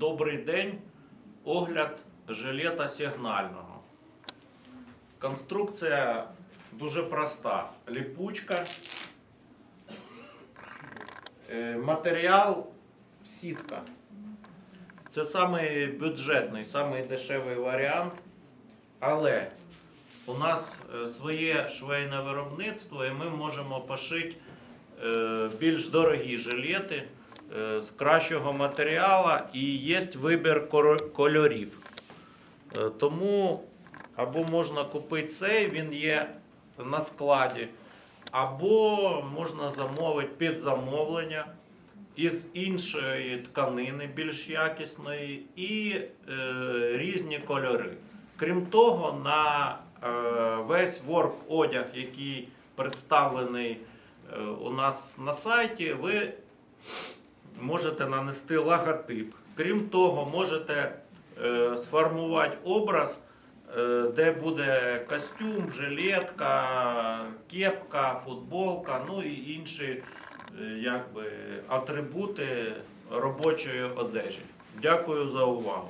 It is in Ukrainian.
Добрий день. Огляд жилета сигнального. Конструкція дуже проста. Ліпучка. Е, Матеріал сітка. Це самий бюджетний, самий дешевий варіант. Але у нас е, своє швейне виробництво, і ми можемо пошити е, більш дорогі жилети з кращого матеріалу і є вибір кольорів. Е, Тому або можна купити цей, він є на складі, або можна замовити під замовлення із іншої тканини більш якісної і е, різні кольори. Крім того, на е, весь ворк одяг, який представлений е, у нас на сайті, ви можете нанести логотип. Крім того, можете е, сформувати образ, е, де буде костюм, жилетка, кепка, футболка, ну і інші е, якби, атрибути робочої одежі. Дякую за увагу.